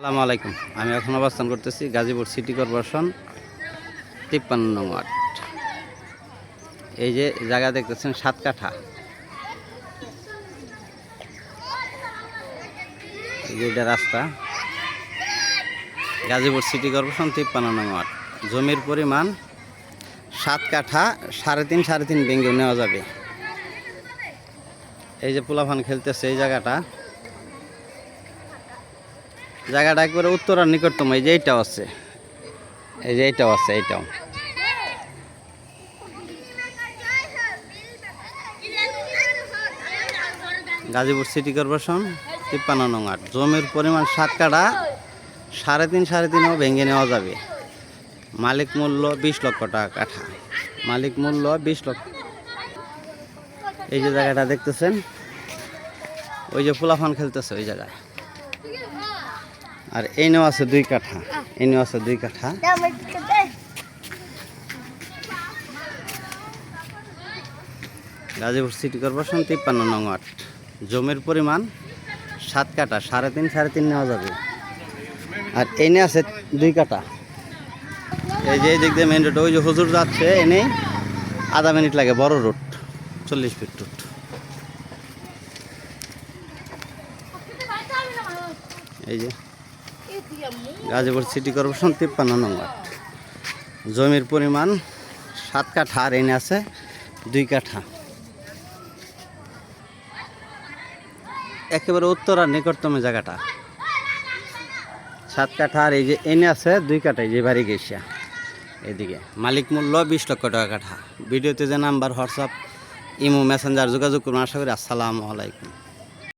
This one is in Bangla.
আসসালামু আলাইকুম। আমি এখন অবস্থান করতেছি গাজীপুর সিটি কর্পোরেশন তিপ্পান্ন নং ওয়ার্ড। এই যে জায়গা দেখতেছেন সাত কাঠা এটা রাস্তা। গাজীপুর সিটি কর্পোরেশন তিপ্পান্ন নং ওয়ার্ড। জমির পরিমাণ সাত কাঠা সাড়ে তিন সাড়ে তিন বেঙ্গেও নেওয়া যাবে। এই যে পোলাফান খেলতেছে এই জায়গাটা। জায়গাটা একবারে উত্তরার নিকটতম, এই যে এইটাও আছে। এই যে এইটাও আছে, এইটাও। গাজীপুর সিটি কর্পোরেশন, তিপ্পান্ন নং আট জমির পরিমাণ সাত কাঠা, সাড়ে তিন, সাড়ে তিনও ভেঙে নেওয়া যাবে। মালিক মূল্য বিশ লক্ষ টাকা কাঠা। মালিক মূল্য বিশ লক্ষ। এই যে জায়গাটা দেখতেছেন, ওই যে ফুলাফান খেলতেছে ওই জায়গায়। আর এই নেওয়া আছে দুই কাঠা। এই নেওয়া আছে দুই কাঠা। গাজীপুর সিটি কর্পোরেশন তিপ্পান্ন নং আট জমির পরিমাণ সাত কাঠা, সাড়ে তিন সাড়ে তিন নেওয়া যাবে। আর এই নিয়ে আছে দুই কাঠা। এই যে দিক মেন রোড ওই যে হুজুর যাচ্ছে, এনেই আধা মিনিট লাগে, বড় রোড চল্লিশ ফিট রোড এই যে। গাজীপুর সিটি কর্পোরেশন তিপ্পান্ন নম্বর। জমির পরিমাণ সাত কাঠা আর এনে আছে দুই কাঠা। একেবারে উত্তর নিকটতম জায়গাটা। সাত কাঠা আর এই যে এনে আছে দুই কাঠা, এই যে বাড়ি গেছিয়া এদিকে। মালিক মূল্য বিশ লক্ষ টাকা কাঠা। ভিডিওতে যে নাম্বার, হোয়াটসঅ্যাপ, ইমো, মেসেঞ্জার যোগাযোগ করুন। আশা করি আসসালামু আলাইকুম।